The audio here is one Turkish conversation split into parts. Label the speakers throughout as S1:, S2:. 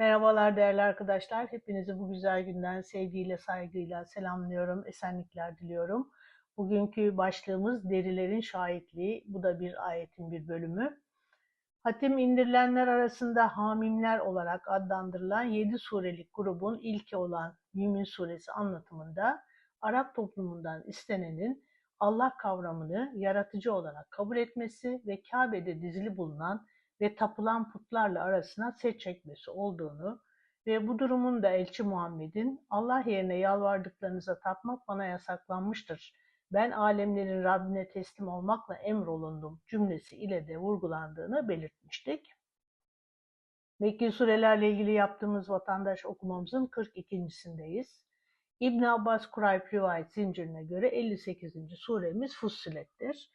S1: Merhabalar değerli arkadaşlar. Hepinizi bu güzel günden sevgiyle, saygıyla selamlıyorum. Esenlikler diliyorum. Bugünkü başlığımız derilerin şahitliği. Bu da bir ayetin bir bölümü. Hatim indirilenler arasında hamimler olarak adlandırılan 7 surelik grubun ilki olan Mümin suresi anlatımında Arap toplumundan istenenin Allah kavramını yaratıcı olarak kabul etmesi ve Kabe'de dizili bulunan ve tapılan putlarla arasına set çekmesi olduğunu ve bu durumun da Elçi Muhammed'in Allah yerine yalvardıklarınıza tapmak bana yasaklanmıştır. Ben alemlerin Rabbine teslim olmakla emrolundum cümlesi ile de vurgulandığını belirtmiştik. Mekki surelerle ilgili yaptığımız vatandaş okumamızın 42.sindeyiz. İbn Abbas Kurayb rivayet zincirine göre 58. suremiz Fussilet'tir.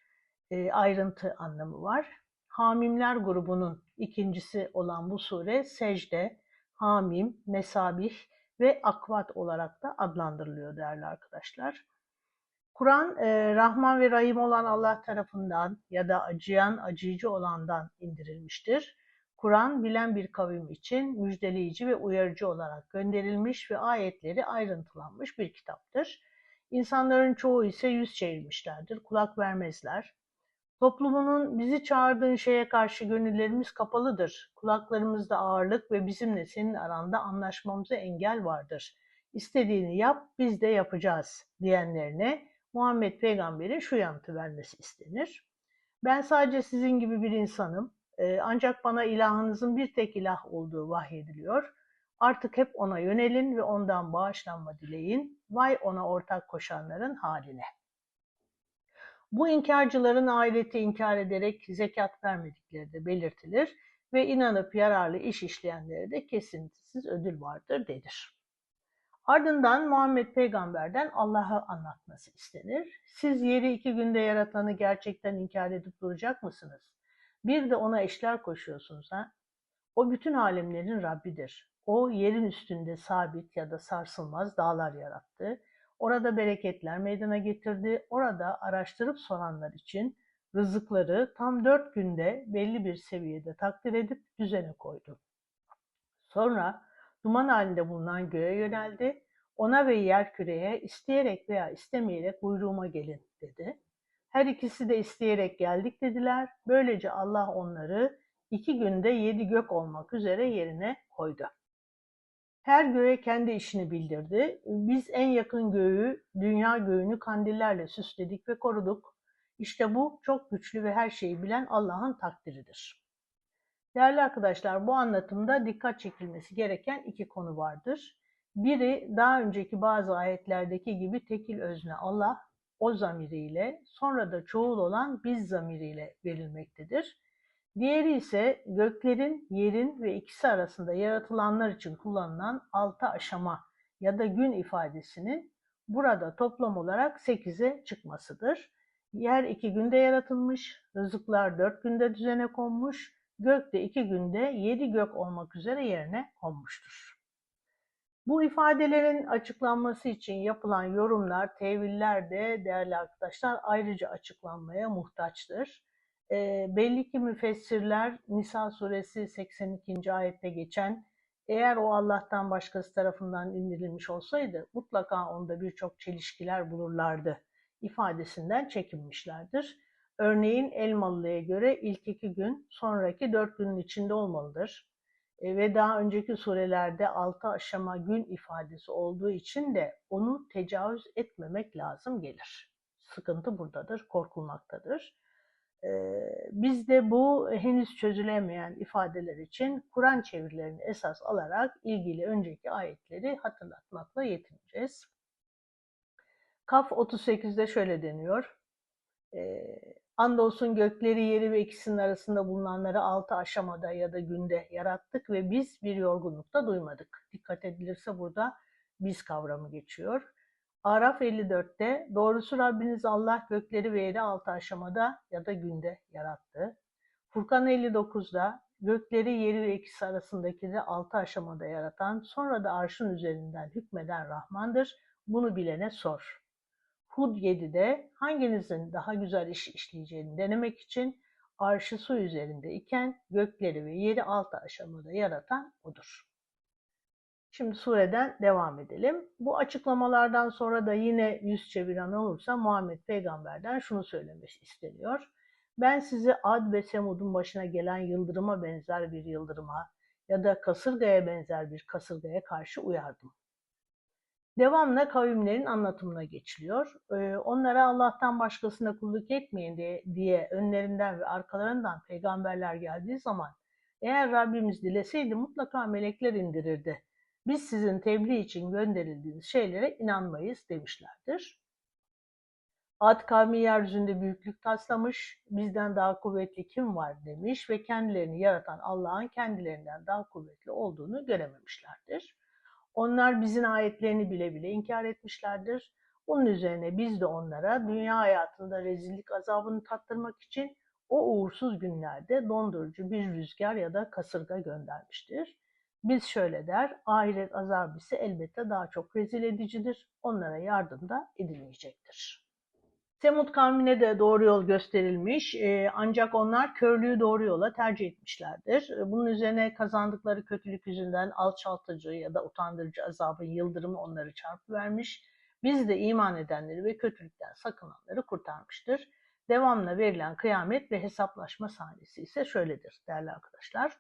S1: E, ayrıntı anlamı var. Hamimler grubunun ikincisi olan bu sure secde, hamim, mesabih ve akvat olarak da adlandırılıyor değerli arkadaşlar. Kur'an e, Rahman ve Rahim olan Allah tarafından ya da acıyan, acıyıcı olandan indirilmiştir. Kur'an bilen bir kavim için müjdeleyici ve uyarıcı olarak gönderilmiş ve ayetleri ayrıntılanmış bir kitaptır. İnsanların çoğu ise yüz çevirmişlerdir, kulak vermezler. Toplumunun bizi çağırdığın şeye karşı gönüllerimiz kapalıdır. Kulaklarımızda ağırlık ve bizimle senin aranda anlaşmamıza engel vardır. İstediğini yap, biz de yapacağız diyenlerine Muhammed Peygamber'in şu yanıtı vermesi istenir. Ben sadece sizin gibi bir insanım. Ee, ancak bana ilahınızın bir tek ilah olduğu vahyediliyor. Artık hep ona yönelin ve ondan bağışlanma dileyin. Vay ona ortak koşanların haline. Bu inkarcıların ahireti inkar ederek zekat vermedikleri de belirtilir ve inanıp yararlı iş işleyenlere de kesintisiz ödül vardır denir. Ardından Muhammed peygamberden Allah'ı anlatması istenir. Siz yeri iki günde yaratanı gerçekten inkar edip duracak mısınız? Bir de ona eşler koşuyorsunuz ha? O bütün alemlerin Rabbidir. O yerin üstünde sabit ya da sarsılmaz dağlar yarattı. Orada bereketler meydana getirdi. Orada araştırıp soranlar için rızıkları tam dört günde belli bir seviyede takdir edip düzene koydu. Sonra duman halinde bulunan göğe yöneldi. Ona ve yer küreye isteyerek veya istemeyerek buyruğuma gelin dedi. Her ikisi de isteyerek geldik dediler. Böylece Allah onları iki günde yedi gök olmak üzere yerine koydu. Her göğe kendi işini bildirdi. Biz en yakın göğü, dünya göğünü kandillerle süsledik ve koruduk. İşte bu çok güçlü ve her şeyi bilen Allah'ın takdiridir. Değerli arkadaşlar bu anlatımda dikkat çekilmesi gereken iki konu vardır. Biri daha önceki bazı ayetlerdeki gibi tekil özne Allah, o zamiriyle, sonra da çoğul olan biz zamiriyle verilmektedir. Diğeri ise göklerin, yerin ve ikisi arasında yaratılanlar için kullanılan altı aşama ya da gün ifadesinin burada toplam olarak sekize çıkmasıdır. Yer iki günde yaratılmış, rızıklar dört günde düzene konmuş, gök de iki günde yedi gök olmak üzere yerine konmuştur. Bu ifadelerin açıklanması için yapılan yorumlar, teviller de değerli arkadaşlar ayrıca açıklanmaya muhtaçtır. E, belli ki müfessirler Nisa suresi 82. ayette geçen eğer o Allah'tan başkası tarafından indirilmiş olsaydı mutlaka onda birçok çelişkiler bulurlardı ifadesinden çekinmişlerdir. Örneğin Elmalı'ya göre ilk iki gün sonraki dört günün içinde olmalıdır. E, ve daha önceki surelerde altı aşama gün ifadesi olduğu için de onu tecavüz etmemek lazım gelir. Sıkıntı buradadır, korkulmaktadır. Biz de bu henüz çözülemeyen ifadeler için Kur'an çevirilerini esas alarak ilgili önceki ayetleri hatırlatmakla yetineceğiz. Kaf 38'de şöyle deniyor. Andolsun gökleri, yeri ve ikisinin arasında bulunanları altı aşamada ya da günde yarattık ve biz bir yorgunlukta duymadık. Dikkat edilirse burada biz kavramı geçiyor. Araf 54'te doğrusu Rabbiniz Allah gökleri ve yeri altı aşamada ya da günde yarattı. Furkan 59'da gökleri yeri ve ikisi arasındaki de altı aşamada yaratan sonra da arşın üzerinden hükmeden Rahmandır. Bunu bilene sor. Hud 7'de hanginizin daha güzel iş işleyeceğini denemek için arşı su üzerinde iken gökleri ve yeri altı aşamada yaratan odur. Şimdi sureden devam edelim. Bu açıklamalardan sonra da yine yüz çeviren olursa Muhammed peygamberden şunu söylemiş isteniyor. Ben sizi Ad ve Semud'un başına gelen yıldırıma benzer bir yıldırıma ya da kasırgaya benzer bir kasırgaya karşı uyardım. Devamla kavimlerin anlatımına geçiliyor. Ee, onlara Allah'tan başkasına kulluk etmeyin diye, diye önlerinden ve arkalarından peygamberler geldiği zaman eğer Rabbimiz dileseydi mutlaka melekler indirirdi. Biz sizin tebliğ için gönderildiğiniz şeylere inanmayız demişlerdir. Ad kavmi yeryüzünde büyüklük taslamış, bizden daha kuvvetli kim var demiş ve kendilerini yaratan Allah'ın kendilerinden daha kuvvetli olduğunu görememişlerdir. Onlar bizim ayetlerini bile bile inkar etmişlerdir. Bunun üzerine biz de onlara dünya hayatında rezillik azabını tattırmak için o uğursuz günlerde dondurucu bir rüzgar ya da kasırga göndermiştir. Biz şöyle der, ahiret azabı elbette daha çok rezil edicidir. Onlara yardım da edilmeyecektir. Semud kavmine de doğru yol gösterilmiş e, ancak onlar körlüğü doğru yola tercih etmişlerdir. Bunun üzerine kazandıkları kötülük yüzünden alçaltıcı ya da utandırıcı azabın yıldırımı onları çarpıvermiş. Biz de iman edenleri ve kötülükten sakınanları kurtarmıştır. Devamla verilen kıyamet ve hesaplaşma sahnesi ise şöyledir değerli arkadaşlar.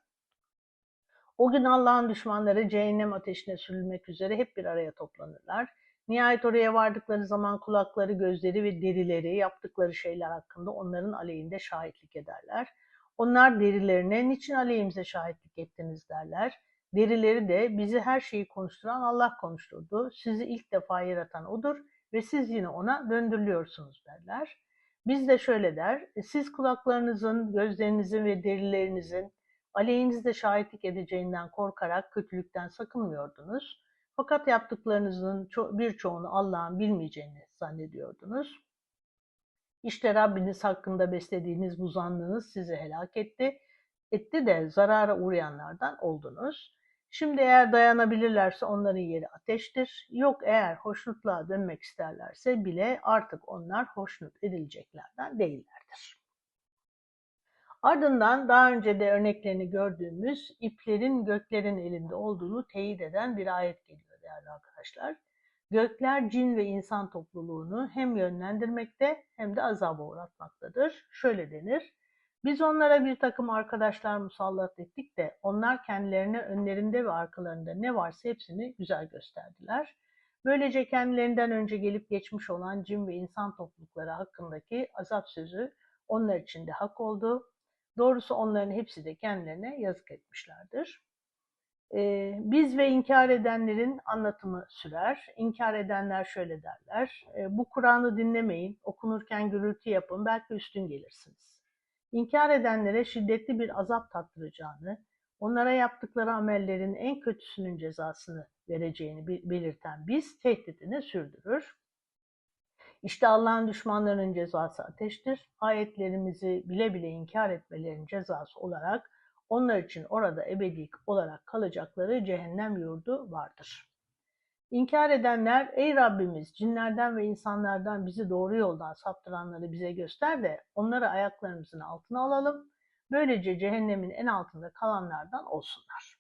S1: O gün Allah'ın düşmanları cehennem ateşine sürülmek üzere hep bir araya toplanırlar. Nihayet oraya vardıkları zaman kulakları, gözleri ve derileri yaptıkları şeyler hakkında onların aleyhinde şahitlik ederler. Onlar derilerine niçin aleyhimize şahitlik ettiniz derler. Derileri de bizi her şeyi konuşturan Allah konuşturdu. Sizi ilk defa yaratan O'dur ve siz yine O'na döndürülüyorsunuz derler. Biz de şöyle der, siz kulaklarınızın, gözlerinizin ve derilerinizin aleyhinizde şahitlik edeceğinden korkarak kötülükten sakınmıyordunuz. Fakat yaptıklarınızın birçoğunu Allah'ın bilmeyeceğini zannediyordunuz. İşte Rabbiniz hakkında beslediğiniz bu zannınız sizi helak etti. Etti de zarara uğrayanlardan oldunuz. Şimdi eğer dayanabilirlerse onların yeri ateştir. Yok eğer hoşnutluğa dönmek isterlerse bile artık onlar hoşnut edileceklerden değillerdir. Ardından daha önce de örneklerini gördüğümüz iplerin göklerin elinde olduğunu teyit eden bir ayet geliyor değerli arkadaşlar. Gökler cin ve insan topluluğunu hem yönlendirmekte hem de azaba uğratmaktadır. Şöyle denir. Biz onlara bir takım arkadaşlar musallat ettik de onlar kendilerine önlerinde ve arkalarında ne varsa hepsini güzel gösterdiler. Böylece kendilerinden önce gelip geçmiş olan cin ve insan toplulukları hakkındaki azap sözü onlar için de hak oldu. Doğrusu onların hepsi de kendilerine yazık etmişlerdir. Ee, biz ve inkar edenlerin anlatımı sürer. İnkar edenler şöyle derler. E, bu Kur'an'ı dinlemeyin, okunurken gürültü yapın, belki üstün gelirsiniz. İnkar edenlere şiddetli bir azap tattıracağını, onlara yaptıkları amellerin en kötüsünün cezasını vereceğini belirten biz tehdidini sürdürür. İşte Allah'ın düşmanlarının cezası ateştir. Ayetlerimizi bile bile inkar etmelerinin cezası olarak onlar için orada ebedi olarak kalacakları cehennem yurdu vardır. İnkar edenler, ey Rabbimiz cinlerden ve insanlardan bizi doğru yoldan saptıranları bize göster de onları ayaklarımızın altına alalım. Böylece cehennemin en altında kalanlardan olsunlar.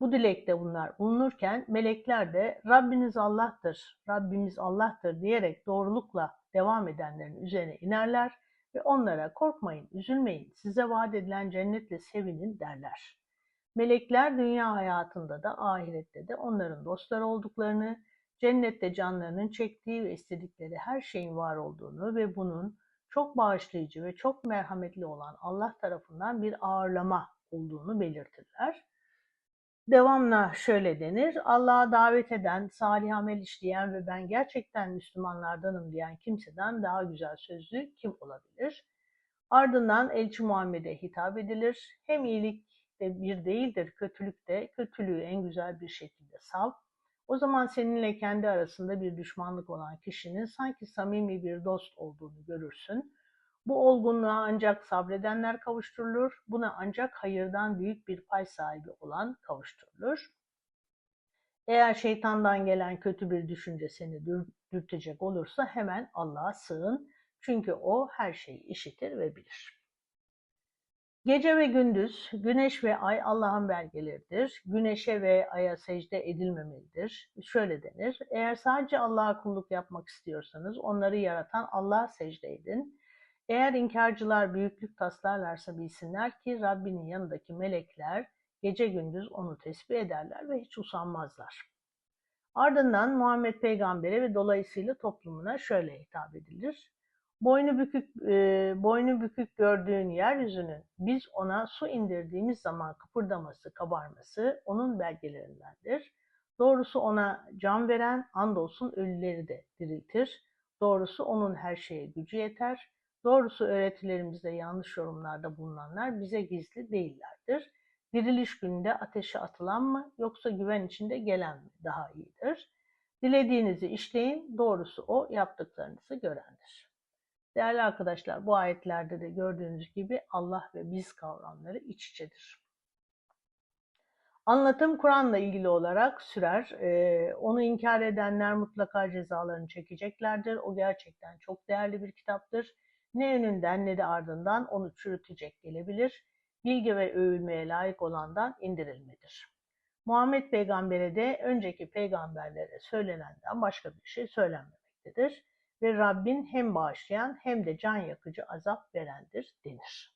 S1: Bu dilekte bunlar bulunurken melekler de Rabbiniz Allah'tır, Rabbimiz Allah'tır diyerek doğrulukla devam edenlerin üzerine inerler ve onlara korkmayın, üzülmeyin, size vaat edilen cennetle sevinin derler. Melekler dünya hayatında da ahirette de onların dostları olduklarını, cennette canlarının çektiği ve istedikleri her şeyin var olduğunu ve bunun çok bağışlayıcı ve çok merhametli olan Allah tarafından bir ağırlama olduğunu belirtirler. Devamla şöyle denir, Allah'a davet eden, salih amel işleyen ve ben gerçekten Müslümanlardanım diyen kimseden daha güzel sözlü kim olabilir? Ardından Elçi Muhammed'e hitap edilir. Hem iyilik de bir değildir, kötülük de, kötülüğü en güzel bir şekilde sav. O zaman seninle kendi arasında bir düşmanlık olan kişinin sanki samimi bir dost olduğunu görürsün. Bu olgunluğa ancak sabredenler kavuşturulur. Buna ancak hayırdan büyük bir pay sahibi olan kavuşturulur. Eğer şeytandan gelen kötü bir düşünce seni dürtecek olursa hemen Allah'a sığın. Çünkü o her şeyi işitir ve bilir. Gece ve gündüz, güneş ve ay Allah'ın belgeleridir. Güneşe ve aya secde edilmemelidir. Şöyle denir, eğer sadece Allah'a kulluk yapmak istiyorsanız onları yaratan Allah'a secde edin. Eğer inkarcılar büyüklük taslarlarsa bilsinler ki Rabbinin yanındaki melekler gece gündüz onu tesbih ederler ve hiç usanmazlar. Ardından Muhammed Peygamber'e ve dolayısıyla toplumuna şöyle hitap edilir. Boynu bükük, e, boynu bükük gördüğün yeryüzünün biz ona su indirdiğimiz zaman kıpırdaması, kabarması onun belgelerindendir. Doğrusu ona can veren andolsun ölüleri de diriltir. Doğrusu onun her şeye gücü yeter. Doğrusu öğretilerimizde yanlış yorumlarda bulunanlar bize gizli değillerdir. Diriliş gününde ateşe atılan mı yoksa güven içinde gelen mi daha iyidir? Dilediğinizi işleyin, doğrusu o yaptıklarınızı görendir. Değerli arkadaşlar bu ayetlerde de gördüğünüz gibi Allah ve biz kavramları iç içedir. Anlatım Kur'an'la ilgili olarak sürer. Ee, onu inkar edenler mutlaka cezalarını çekeceklerdir. O gerçekten çok değerli bir kitaptır. Ne önünden ne de ardından onu çürütecek gelebilir. Bilgi ve övülmeye layık olandan indirilmedir. Muhammed Peygamber'e de önceki peygamberlere söylenenden başka bir şey söylenmemektedir ve Rabbin hem bağışlayan hem de can yakıcı azap verendir denir.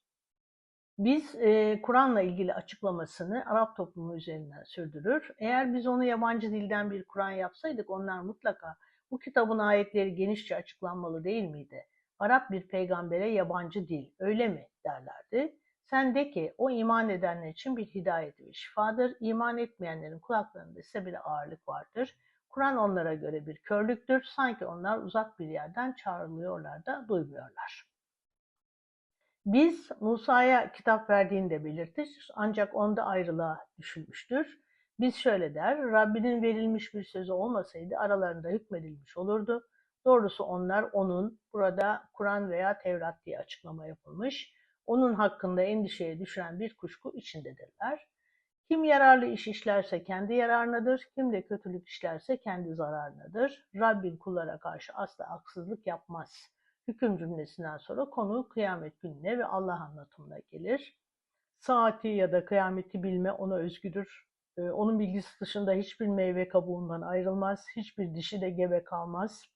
S1: Biz e, Kur'an'la ilgili açıklamasını Arap toplumu üzerinden sürdürür. Eğer biz onu yabancı dilden bir Kur'an yapsaydık onlar mutlaka bu kitabın ayetleri genişçe açıklanmalı değil miydi? Arap bir peygambere yabancı dil öyle mi derlerdi. Sen de ki o iman edenler için bir hidayet ve şifadır. İman etmeyenlerin kulaklarında ise bir ağırlık vardır. Kur'an onlara göre bir körlüktür. Sanki onlar uzak bir yerden çağrılıyorlar da duymuyorlar. Biz Musa'ya kitap verdiğini de belirtir. Ancak onda ayrılığa düşülmüştür. Biz şöyle der, Rabbinin verilmiş bir sözü olmasaydı aralarında hükmedilmiş olurdu. Doğrusu onlar onun, burada Kur'an veya Tevrat diye açıklama yapılmış, onun hakkında endişeye düşüren bir kuşku içindedirler. Kim yararlı iş işlerse kendi yararınadır, kim de kötülük işlerse kendi zararınadır. Rabbin kullara karşı asla haksızlık yapmaz. Hüküm cümlesinden sonra konu kıyamet gününe ve Allah anlatımına gelir. Saati ya da kıyameti bilme ona özgüdür. Ee, onun bilgisi dışında hiçbir meyve kabuğundan ayrılmaz, hiçbir dişi de gebe kalmaz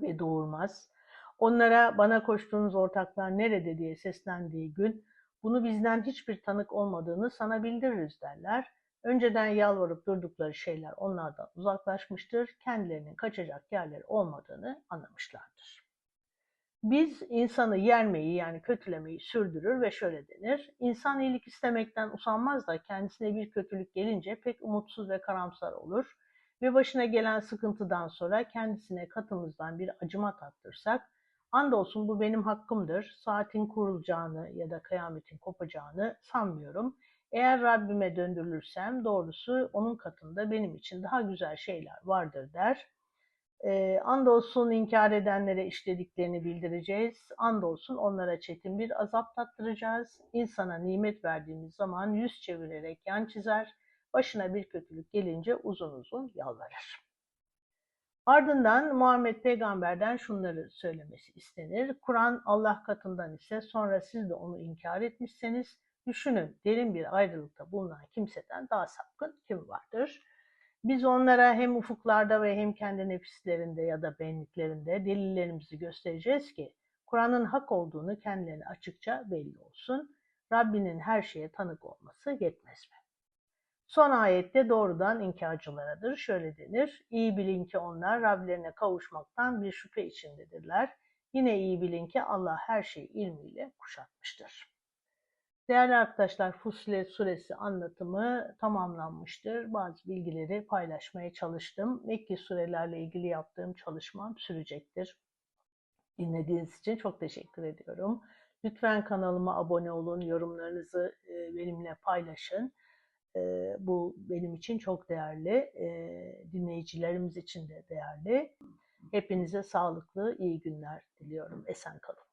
S1: ve doğurmaz. Onlara bana koştuğunuz ortaklar nerede diye seslendiği gün bunu bizden hiçbir tanık olmadığını sana bildiririz derler. Önceden yalvarıp durdukları şeyler onlardan uzaklaşmıştır. Kendilerinin kaçacak yerleri olmadığını anlamışlardır. Biz insanı yermeyi yani kötülemeyi sürdürür ve şöyle denir. İnsan iyilik istemekten usanmaz da kendisine bir kötülük gelince pek umutsuz ve karamsar olur. Ve başına gelen sıkıntıdan sonra kendisine katımızdan bir acıma tattırsak Andolsun bu benim hakkımdır. Saatin kurulacağını ya da kıyametin kopacağını sanmıyorum. Eğer Rabbime döndürülürsem doğrusu onun katında benim için daha güzel şeyler vardır der. E, andolsun inkar edenlere işlediklerini bildireceğiz. Andolsun onlara çetin bir azap tattıracağız. İnsana nimet verdiğimiz zaman yüz çevirerek yan çizer. Başına bir kötülük gelince uzun uzun yalvarır. Ardından Muhammed peygamberden şunları söylemesi istenir. Kur'an Allah katından ise sonra siz de onu inkar etmişseniz düşünün derin bir ayrılıkta bulunan kimseden daha sapkın kim vardır? Biz onlara hem ufuklarda ve hem kendi nefislerinde ya da benliklerinde delillerimizi göstereceğiz ki Kur'an'ın hak olduğunu kendilerine açıkça belli olsun. Rabbinin her şeye tanık olması yetmez mi? Son ayette doğrudan inkarcılaradır. Şöyle denir. İyi bilin ki onlar Rablerine kavuşmaktan bir şüphe içindedirler. Yine iyi bilin ki Allah her şeyi ilmiyle kuşatmıştır. Değerli arkadaşlar Fussilet suresi anlatımı tamamlanmıştır. Bazı bilgileri paylaşmaya çalıştım. Mekki surelerle ilgili yaptığım çalışmam sürecektir. Dinlediğiniz için çok teşekkür ediyorum. Lütfen kanalıma abone olun, yorumlarınızı benimle paylaşın. E, bu benim için çok değerli. E, dinleyicilerimiz için de değerli. Hepinize sağlıklı, iyi günler diliyorum. Esen kalın.